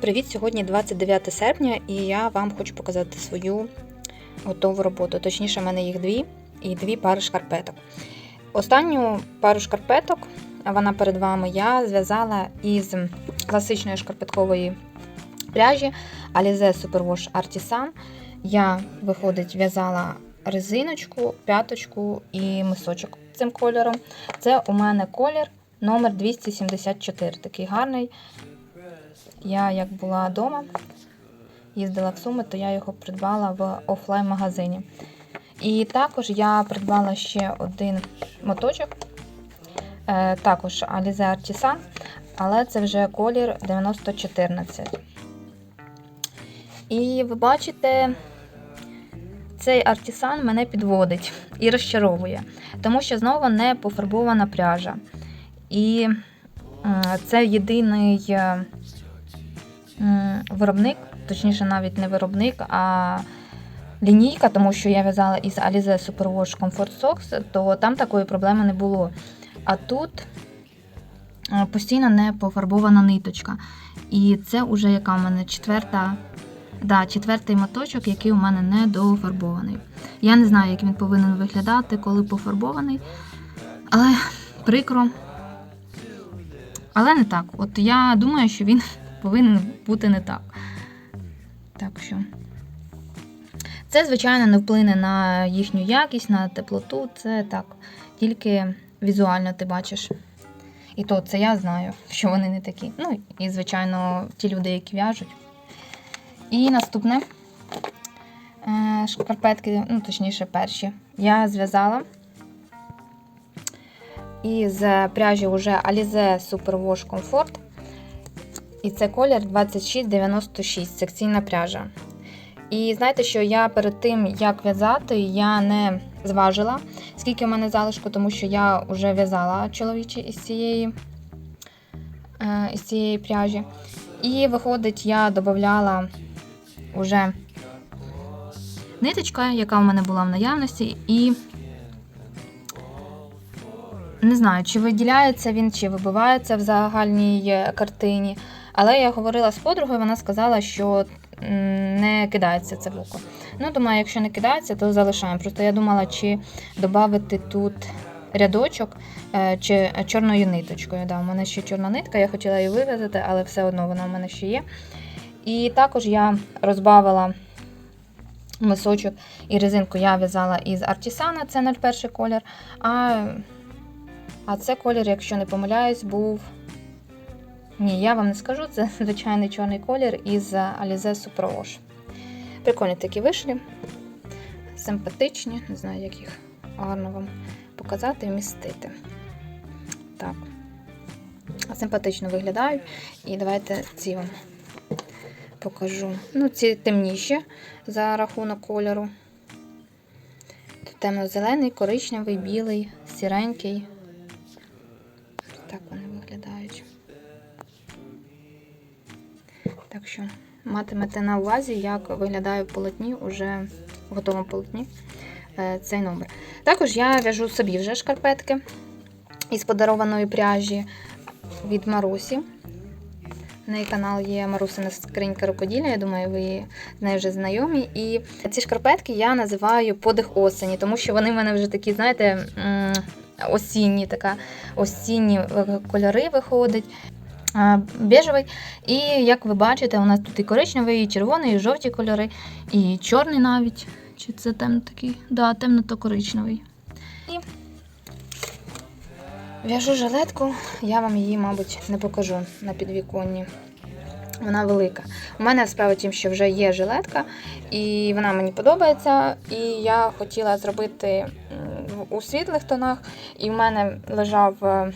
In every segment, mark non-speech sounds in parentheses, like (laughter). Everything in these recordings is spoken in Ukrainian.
Привіт! Сьогодні 29 серпня, і я вам хочу показати свою готову роботу. Точніше, в мене їх дві і дві пари шкарпеток. Останню пару шкарпеток, вона перед вами, я зв'язала із класичної шкарпеткової пряжі Alize Superwash Artisan. Я, виходить, в'язала резиночку, п'яточку і мисочок цим кольором. Це у мене колір номер 274, такий гарний. Я як була вдома, їздила в Суми, то я його придбала в офлайн-магазині. І також я придбала ще один моточок, е, також Alize Artisan, але це вже колір 9014. І ви бачите, цей артисан мене підводить і розчаровує, тому що знову не пофарбована пряжа. І е, це єдиний е, виробник, точніше, навіть не виробник, а лінійка, тому що я в'язала із Alize Superwash Comfort Socks, то там такої проблеми не було. А тут е, постійно не пофарбована ниточка. І це вже яка у мене четверта. Да, четвертий моточок, який у мене не дофарбований. Я не знаю, як він повинен виглядати, коли пофарбований. Але прикро. Але не так. От я думаю, що він повинен бути не так. Так що. Це, звичайно, не вплине на їхню якість, на теплоту. Це так, тільки візуально ти бачиш. І то це я знаю, що вони не такі. Ну, і, звичайно, ті люди, які в'яжуть. І наступне е, шкарпетки, ну, точніше, перші, я зв'язала із пряжі вже Alize Superwash Comfort. І це колір 2696, секційна пряжа. І знаєте, що я перед тим, як в'язати, я не зважила, скільки в мене залишку, тому що я вже в'язала чоловічі із цієї, е, із цієї пряжі. І виходить, я додавала вже ниточка, яка в мене була в наявності, і не знаю, чи виділяється він, чи вибивається в загальній е, картині. Але я говорила з подругою, вона сказала, що не кидається це в око. Ну, думаю, якщо не кидається, то залишаємо. Просто я думала, чи додати тут рядочок е, чи чорною ниточкою. Да, у мене ще чорна нитка, я хотіла її вив'язати, але все одно вона у мене ще є. І також я розбавила мисочок і резинку я в'язала із Артісана, це 01 колір. А, а це колір, якщо не помиляюсь, був. Ні, я вам не скажу, це звичайний чорний колір із Alize Superwash. Прикольні такі вишлі, симпатичні, не знаю, як їх гарно вам показати і вмістити. Так. Симпатично виглядають. І давайте ці вам покажу. Ну, ці темніші за рахунок кольору. Темно-зелений, коричневий, білий, сіренький. Матимете на увазі, як виглядає в полотні, уже в готовому полотні е, цей номер. Також я в'яжу собі вже шкарпетки із подарованої пряжі від Марусі. В неї канал є Марусина скринька рукоділля, я думаю, ви з нею вже знайомі. І ці шкарпетки я називаю подих осені, тому що вони в мене вже такі, знаєте, осінні, така осінні кольори виходять. А, Бежевий. І як ви бачите, у нас тут і коричневий, і червоний, і жовті кольори, і чорний навіть. Чи це темно такий? Да, темно-то-коричневий. І в'яжу жилетку, я вам її, мабуть, не покажу на підвіконні. Вона велика. У мене справа тим, що вже є жилетка, і вона мені подобається. І я хотіла зробити у світлих тонах. І в мене лежав е,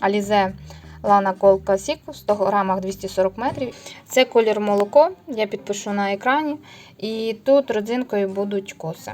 Alize Lana Gold Classic в 100 грамах 240 метрів. Це колір молоко, я підпишу на екрані. І тут родзинкою будуть коси.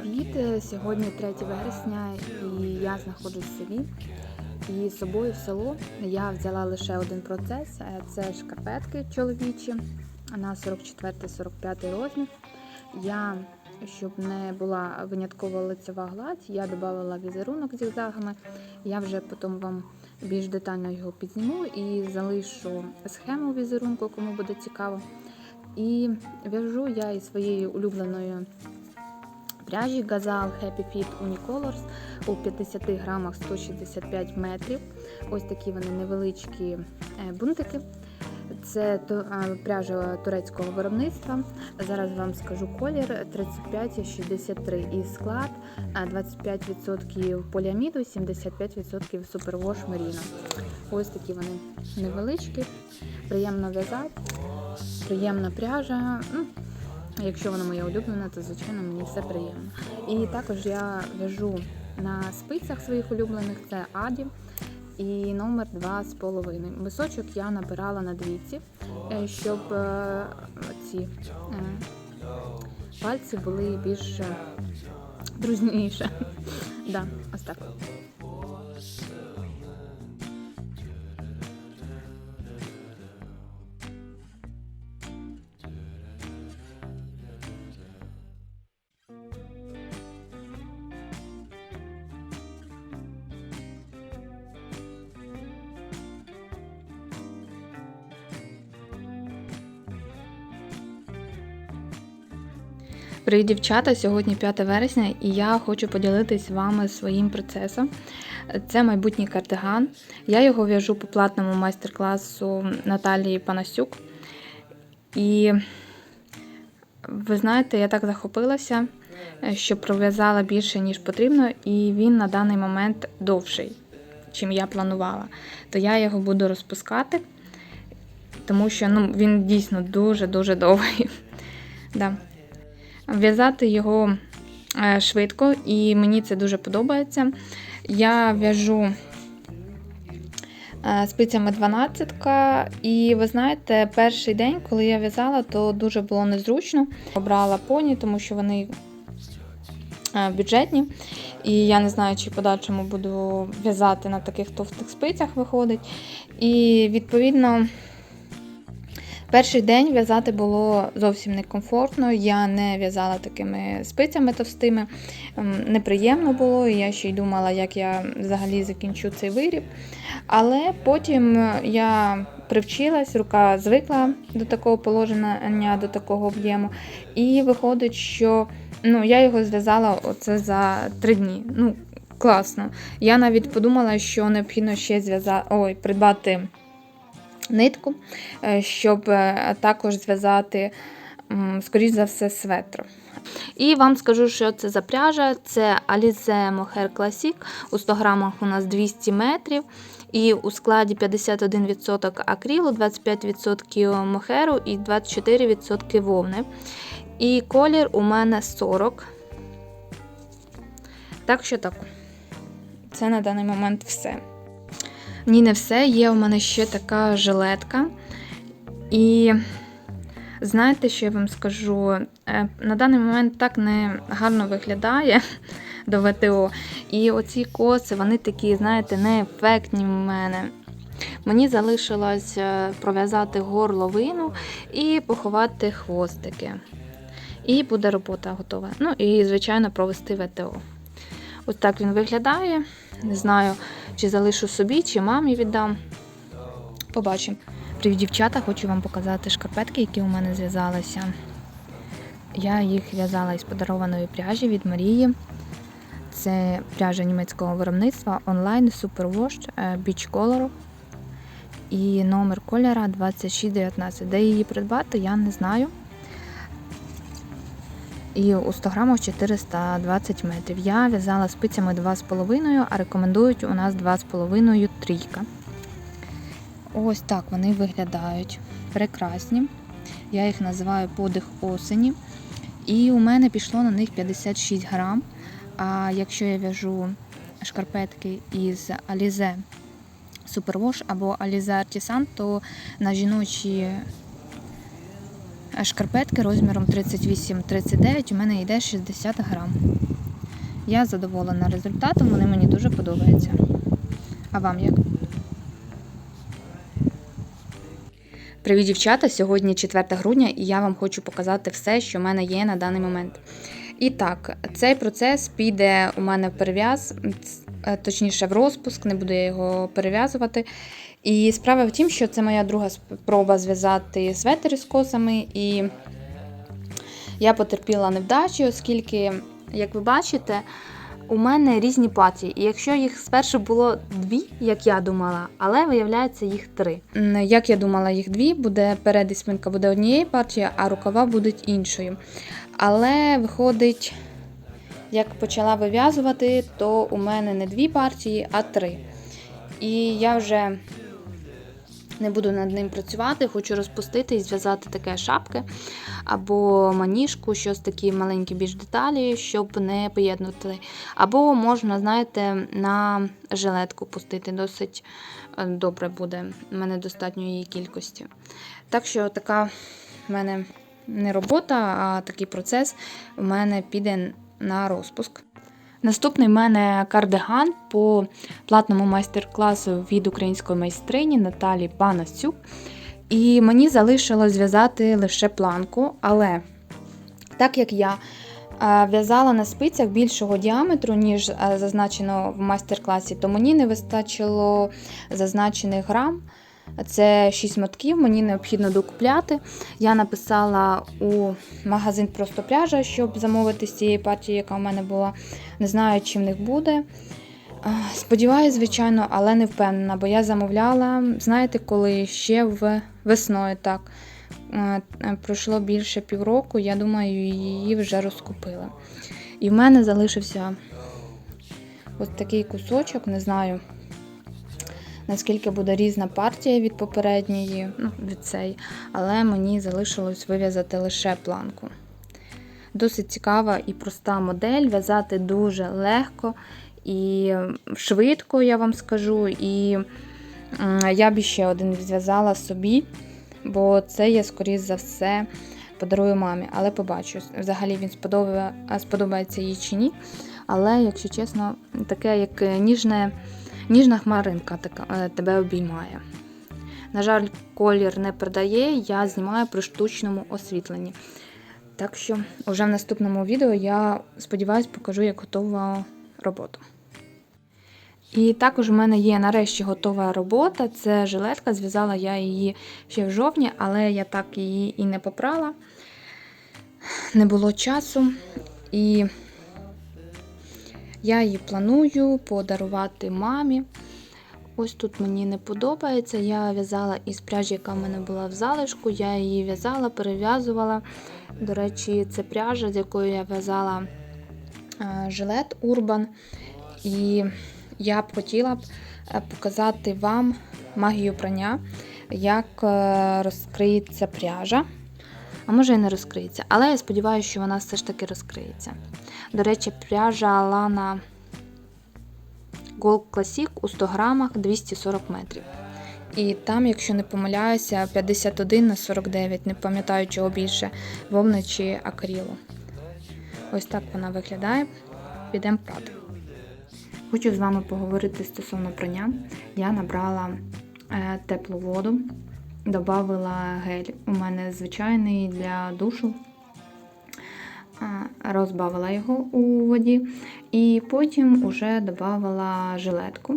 Привіт! Е, Сьогодні 3 вересня, і я знаходжусь в селі. І з собою в село я взяла лише один процес. е, Це шкарпетки чоловічі на 44-45 розмір. Я, щоб не була виняткова лицева гладь, я додавала візерунок зігзагами. Я вже потім вам більш детально його підзніму і залишу схему візерунку, кому буде цікаво. І в'яжу я із своєю улюбленою пряжі Gazal Happy Fit Unicolors у 50 грамах 165 метрів. Ось такі вони невеличкі е, бунтики. Це пряжа турецького виробництва. Зараз вам скажу колір 3563 і склад 25% поліаміду, 75% супервош меріно. Ось такі вони невеличкі, приємно в'язати, приємна пряжа. Якщо вона моя улюблена, то звичайно мені все приємно. І також я в'яжу на спицях своїх улюблених, це Аді. І номер 2,5. Височок я набирала на двійці, е, щоб е, ці е, пальці були більш дружніше. (laughs) Да, ось так. Привіт, дівчата! Сьогодні 5 вересня, і я хочу поділитись з вами своїм процесом. Це майбутній кардиган. Я його в'яжу по платному майстер-класу Наталії Панасюк. І ви знаєте, я так захопилася, що пров'язала більше, ніж потрібно, і він на даний момент довший, чим я планувала. То я його буду розпускати, тому що ну, він дійсно дуже-дуже довгий. (laughs) Да. В'язати його е, швидко, і мені це дуже подобається. Я в'яжу е, спицями 12 і ви знаєте, перший день, коли я в'язала, то дуже було незручно. Обрала поні, тому що вони е, бюджетні. І я не знаю, чи подальшому буду в'язати на таких товстих спицях виходить. І відповідно. Перший день в'язати було зовсім некомфортно. Я не в'язала такими спицями товстими. Ем, Неприємно було, і я ще й думала, як я взагалі закінчу цей виріб. Але потім я привчилась, рука звикла до такого положення, до такого об'єму. І виходить, що ну, я його зв'язала оце за три дні. Ну, класно. Я навіть подумала, що необхідно ще зв'язати, ой, придбати нитку, е, щоб е, також зв'язати, скоріш за все, светр. І вам скажу, що це за пряжа. Це Alize Mohair Classic. У 100 грамах у нас 200 метрів. І у складі 51% акрилу, 25% мохеру і 24% вовни. І колір у мене 40. Так що так. Це на даний момент все. Ні, не все. Є у мене ще така жилетка. І знаєте, що я вам скажу? Е, На даний момент так не гарно виглядає (laughs) до ВТО. І оці коси, вони такі, знаєте, неефектні в мене. Мені залишилось е, пров'язати горловину і поховати хвостики. І буде робота готова. Ну і, звичайно, провести ВТО. Ось так він виглядає. Не знаю, чи залишу собі, чи мамі віддам. Побачимо. Привіт, дівчата, хочу вам показати шкарпетки, які у мене зв'язалися. Я їх в'язала із подарованої пряжі від Марії. Це пряжа німецького виробництва онлайн Superwash е, Beach Color. І номер кольора 2619. Де її придбати, я не знаю. І у 100 грамах 420 метрів. Я в'язала спицями 2,5, а рекомендують у нас 2,5 трійка. Ось так вони виглядають. Прекрасні. Я їх називаю подих осені. І у мене пішло на них 56 грам. А якщо я в'яжу шкарпетки із Alize Superwash або Alize Artisan, то на жіночі шкарпетки розміром 38-39 у мене йде 60 грам. Я задоволена результатом, вони мені дуже подобаються. А вам як? Привіт, дівчата! Сьогодні 4 грудня і я вам хочу показати все, що в мене є на даний момент. І так, цей процес піде у мене в перев'яз, е, точніше в розпуск, не буду я його перев'язувати. І справа в тім, що це моя друга спроба зв'язати светери з косами, і я потерпіла невдачі, оскільки, як ви бачите, у мене різні партії. І якщо їх спершу було дві, як я думала, але виявляється їх три. Як я думала, їх дві, буде перед і спинка буде однієї партії, а рукава будуть іншою. Але виходить, як почала вив'язувати, то у мене не дві партії, а три. І я вже не буду над ним працювати, хочу розпустити і зв'язати таке шапки або маніжку, щось такі маленькі більш деталі, щоб не поєднувати. Або можна, знаєте, на жилетку пустити. Досить е, добре буде. У мене достатньо її кількості. Так що така в мене не робота, а такий процес у мене піде на розпуск. Наступний в мене кардиган по платному майстер-класу від української майстрині Наталі Панасюк. І мені залишилось зв'язати лише планку, але так як я е, в'язала на спицях більшого діаметру, ніж е, зазначено в майстер-класі, то мені не вистачило зазначених грам. Це 6 мотків, мені необхідно докупляти. Я написала у магазин просто пряжа, щоб замовити з цієї партії, яка в мене була. Не знаю, чи в них буде. Сподіваюсь, звичайно, але не впевнена, бо я замовляла, знаєте, коли ще в весною так. Е, Пройшло більше півроку, я думаю, її вже розкупила. І в мене залишився ось такий кусочок, не знаю, наскільки буде різна партія від попередньої, ну, від цієї, але мені залишилось вив'язати лише планку. Досить цікава і проста модель, в'язати дуже легко і швидко, я вам скажу. І я б ще один зв'язала собі, бо це я, скоріш за все, подарую мамі. Але побачу, взагалі він сподобає, сподобається їй чи ні. Але, якщо чесно, таке як ніжне, ніжна хмаринка така, е, тебе обіймає. На жаль, колір не передає, я знімаю при штучному освітленні. Так що вже в наступному відео я сподіваюся покажу, як готова робота. І також у мене є нарешті готова робота. Це жилетка. Зв'язала я її ще в жовтні, але я так її і не попрала. Не було часу. І я її планую подарувати мамі. Ось тут мені не подобається. Я в'язала із пряжі, яка в мене була в залишку. Я її в'язала, перев'язувала. До речі, це пряжа, з якою я в'язала е, жилет Urban. І я б хотіла б е, показати вам магію прання, як е, розкриється пряжа. А може і не розкриється, але я сподіваюся, що вона все ж таки розкриється. До речі, пряжа Lana Gold Classic у 100 грамах 240 метрів. І там, якщо не помиляюся, 51 на 49, не пам'ятаю чого більше, вовни чи акрилу. Ось так вона виглядає. Підемо прати. Хочу з вами поговорити стосовно прання. Я набрала е, теплу воду, додала гель. У мене звичайний для душу. розбавила його у воді, і потім уже додавала жилетку.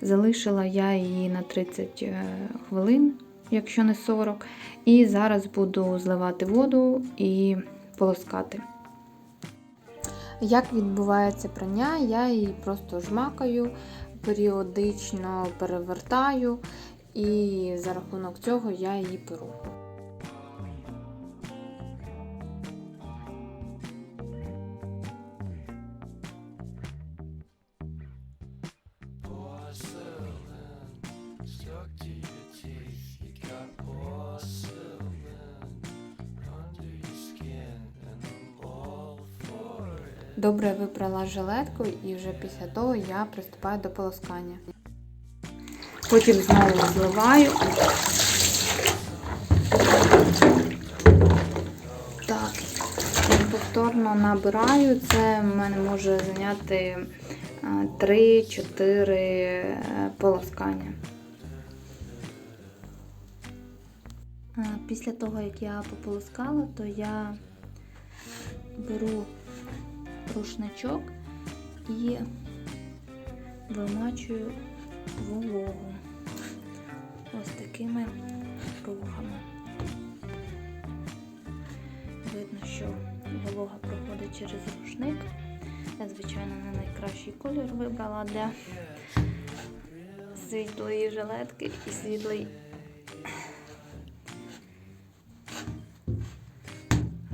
Залишила я її на 30 е, хвилин, якщо не 40. І зараз буду зливати воду і полоскати. Як відбувається прання, я її просто жмакаю, періодично перевертаю, і за рахунок цього я її перу. Добре випрала жилетку і вже після того я приступаю до полоскання. Потім знову зливаю. Так, повторно набираю. Це в мене може зайняти 3-4 полоскання. Після того, як я пополоскала, то я беру рушничок і вимачую вологу такими рухами. Видно, що волога проходить через рушник. Я, звичайно, не найкращий колір вибрала для світлої жилетки і світлий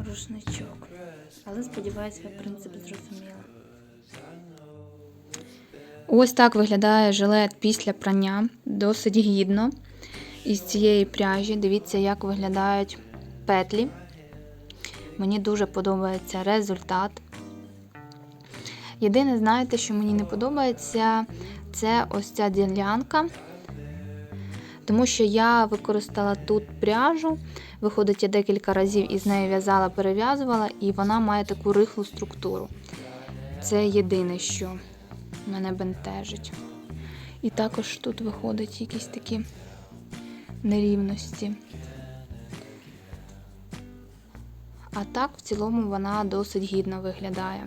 рушничок. Але сподіваюся, ви принцип зрозуміли. Ось так виглядає жилет після прання. Досить гідно. Із цієї пряжі. Дивіться, як виглядають петлі. Мені дуже подобається результат. Єдине, знаєте, що мені не подобається, це ось ця ділянка. Тому що я використала тут пряжу, виходить, я декілька разів із нею в'язала, перев'язувала, і вона має таку рихлу структуру. Це єдине, що мене бентежить. І також тут виходять якісь такі нерівності. А так, в цілому, вона досить гідно виглядає.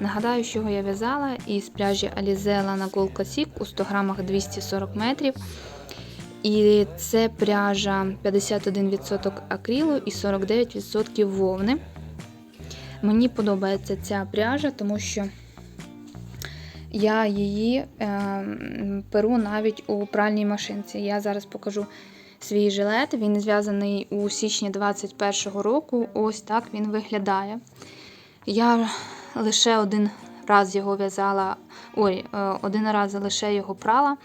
Нагадаю, що я в'язала із пряжі Alizella на Gold Classic у 100 грамах 240 метрів. І це пряжа 51% акрилу і 49% вовни. Мені подобається ця пряжа, тому що я її е, перу навіть у пральній машинці. Я зараз покажу свій жилет. Він зв'язаний у січні 2021 року. Ось так він виглядає. Я лише один раз його в'язала, ой, е, один раз лише його прала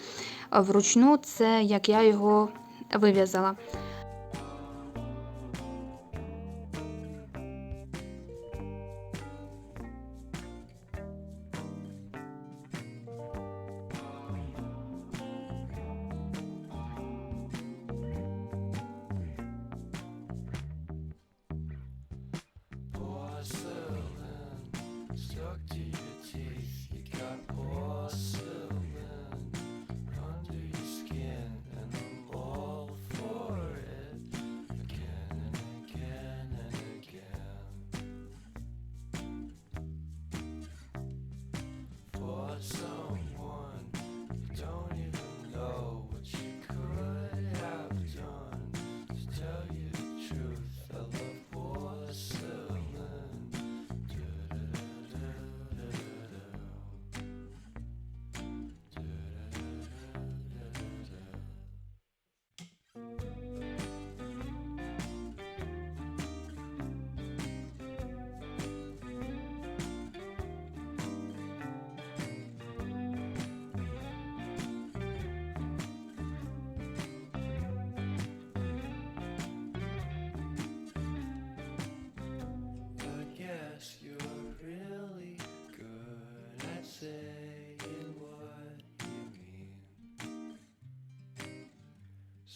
вручну, це як я його вив'язала. So.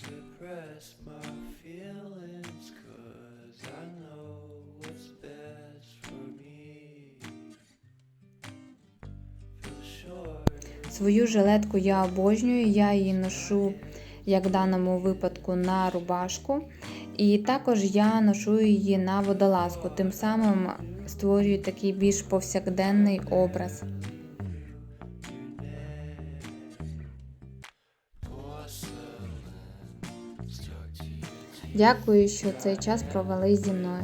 Suppress my feelings, cause I know what's best for me. Свою жилетку я обожнюю, я її ношу, як в даному випадку, на рубашку. І також я ношу її на водолазку, тим самим створюю такий більш повсякденний образ. Дякую, що цей час провели зі мною.